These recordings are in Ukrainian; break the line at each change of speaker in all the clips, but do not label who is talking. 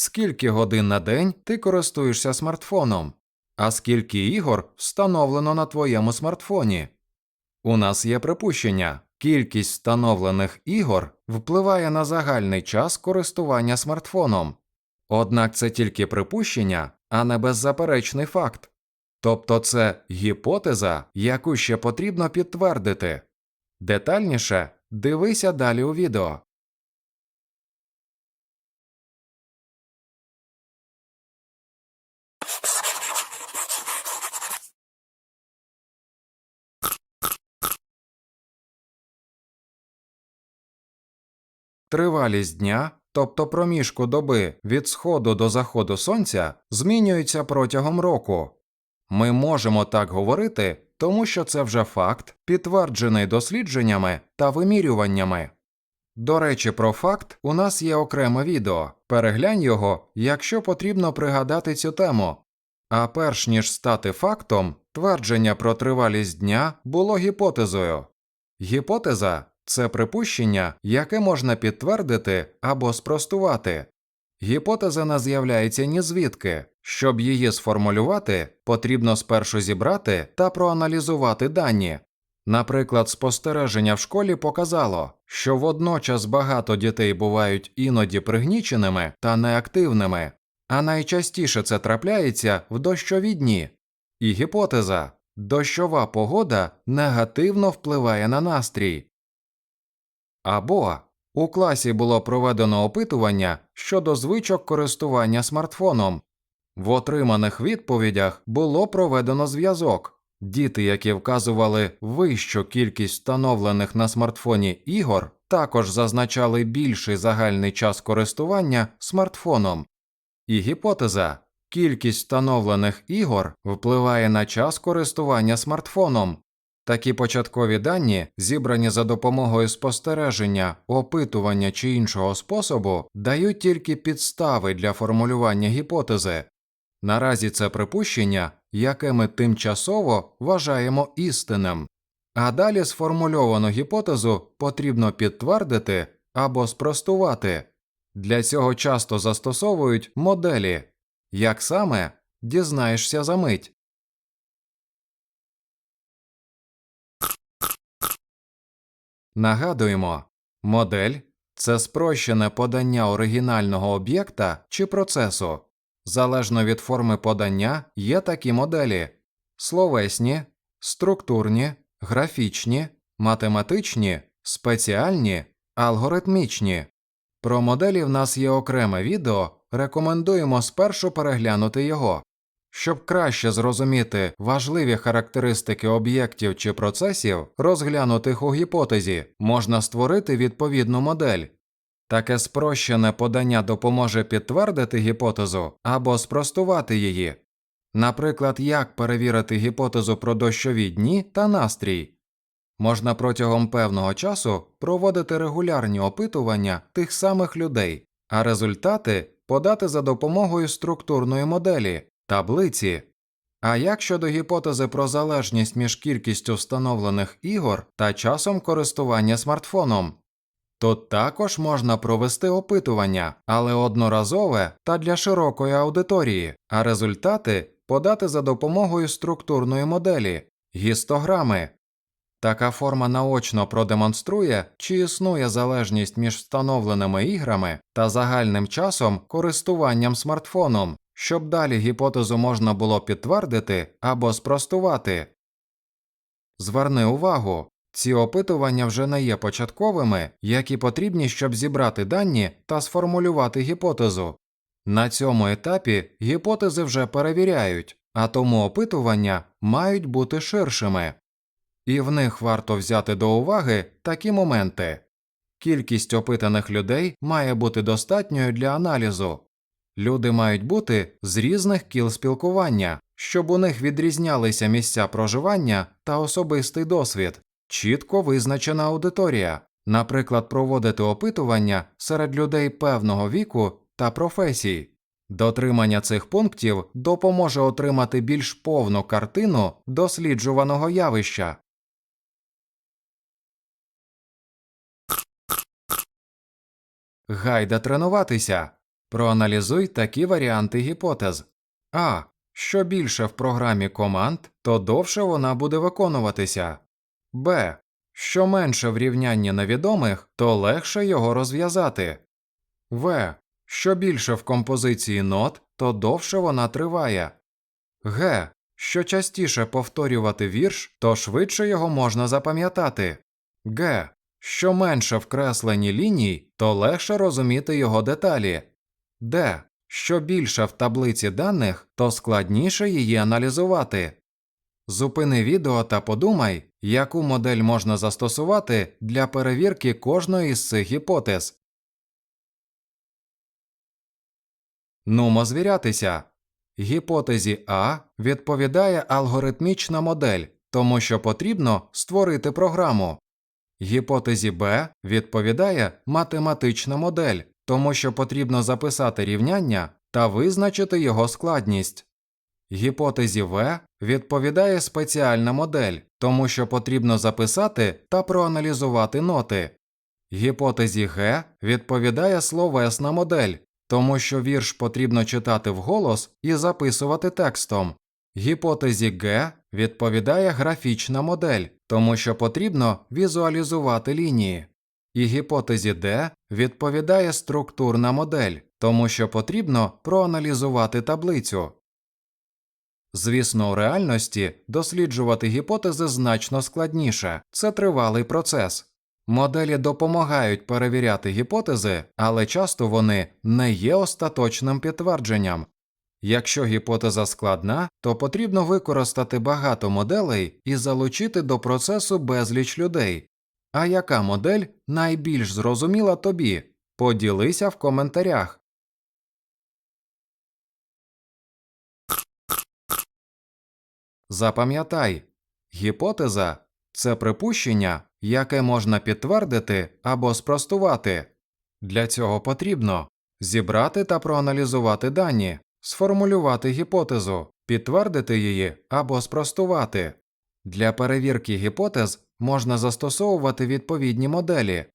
скільки годин на день ти користуєшся смартфоном, а скільки ігор встановлено на твоєму смартфоні. У нас є припущення, кількість встановлених ігор впливає на загальний час користування смартфоном. Однак це тільки припущення, а не беззаперечний факт. Тобто це гіпотеза, яку ще потрібно підтвердити. Детальніше дивися далі у відео. Тривалість дня, тобто проміжку доби від сходу до заходу сонця, змінюється протягом року. Ми можемо так говорити, тому що це вже факт, підтверджений дослідженнями та вимірюваннями. До речі, про факт у нас є окреме відео. Переглянь його, якщо потрібно пригадати цю тему. А перш ніж стати фактом, твердження про тривалість дня було гіпотезою. Гіпотеза це припущення, яке можна підтвердити або спростувати. Гіпотеза не з'являється ні звідки. Щоб її сформулювати, потрібно спершу зібрати та проаналізувати дані. Наприклад, спостереження в школі показало, що водночас багато дітей бувають іноді пригніченими та неактивними, а найчастіше це трапляється в дощові дні. І гіпотеза дощова погода негативно впливає на настрій. Або у класі було проведено опитування щодо звичок користування смартфоном. В отриманих відповідях було проведено зв'язок. Діти, які вказували вищу кількість встановлених на смартфоні ігор, також зазначали більший загальний час користування смартфоном. І гіпотеза кількість встановлених ігор впливає на час користування смартфоном. Такі початкові дані, зібрані за допомогою спостереження, опитування чи іншого способу, дають тільки підстави для формулювання гіпотези. Наразі це припущення, яке ми тимчасово вважаємо істинним. А далі сформульовану гіпотезу потрібно підтвердити або спростувати. Для цього часто застосовують моделі. Як саме дізнаєшся за мить. Нагадуємо, модель це спрощене подання оригінального об'єкта чи процесу. Залежно від форми подання є такі моделі: словесні, структурні, графічні, математичні, спеціальні, алгоритмічні. Про моделі в нас є окреме відео, рекомендуємо спершу переглянути його. Щоб краще зрозуміти важливі характеристики об'єктів чи процесів, розглянутих у гіпотезі, можна створити відповідну модель. Таке спрощене подання допоможе підтвердити гіпотезу або спростувати її. Наприклад, як перевірити гіпотезу про дощові дні та настрій. Можна протягом певного часу проводити регулярні опитування тих самих людей, а результати подати за допомогою структурної моделі, таблиці. А як щодо гіпотези про залежність між кількістю встановлених ігор та часом користування смартфоном? Тут також можна провести опитування, але одноразове та для широкої аудиторії, а результати подати за допомогою структурної моделі гістограми. Така форма наочно продемонструє, чи існує залежність між встановленими іграми та загальним часом користуванням смартфоном, щоб далі гіпотезу можна було підтвердити або спростувати. Зверни увагу, ці опитування вже не є початковими, які потрібні, щоб зібрати дані та сформулювати гіпотезу. На цьому етапі гіпотези вже перевіряють, а тому опитування мають бути ширшими. І в них варто взяти до уваги такі моменти. Кількість опитаних людей має бути достатньою для аналізу. Люди мають бути з різних кіл спілкування, щоб у них відрізнялися місця проживання та особистий досвід, чітко визначена аудиторія, наприклад, проводити опитування серед людей певного віку та професій. Дотримання цих пунктів допоможе отримати більш повну картину досліджуваного явища. Гайда тренуватися. Проаналізуй такі варіанти гіпотез. А. Що більше в програмі команд, то довше вона буде виконуватися. Б. Що менше в рівнянні невідомих, то легше його розв'язати. В. Що більше в композиції нот, то довше вона триває. Г. Що частіше повторювати вірш, то швидше його можна запам'ятати. Г. Що менше в кресленні ліній, то легше розуміти його деталі. Д. Що більше в таблиці даних, то складніше її аналізувати. Зупини відео та подумай, яку модель можна застосувати для перевірки кожної з цих гіпотез. Нумо звірятися. Гіпотезі А відповідає алгоритмічна модель, тому що потрібно створити програму. Гіпотезі Б відповідає математична модель, тому що потрібно записати рівняння та визначити його складність. Гіпотезі В відповідає спеціальна модель, тому що потрібно записати та проаналізувати ноти. Гіпотезі Г відповідає словесна модель, тому що вірш потрібно читати вголос і записувати текстом. Гіпотезі Г відповідає графічна модель, тому що потрібно візуалізувати лінії. І гіпотезі Д відповідає структурна модель, тому що потрібно проаналізувати таблицю. Звісно, у реальності досліджувати гіпотези значно складніше, це тривалий процес. Моделі допомагають перевіряти гіпотези, але часто вони не є остаточним підтвердженням. Якщо гіпотеза складна, то потрібно використати багато моделей і залучити до процесу безліч людей. А яка модель найбільш зрозуміла тобі? Поділися в коментарях. Запам'ятай, гіпотеза це припущення, яке можна підтвердити або спростувати. Для цього потрібно зібрати та проаналізувати дані, сформулювати гіпотезу, підтвердити її або спростувати. Для перевірки гіпотез можна застосовувати відповідні моделі.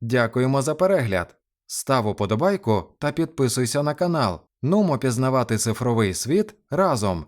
Дякуємо за перегляд. Став уподобайку та підписуйся на канал. Нумо пізнавати цифровий світ разом.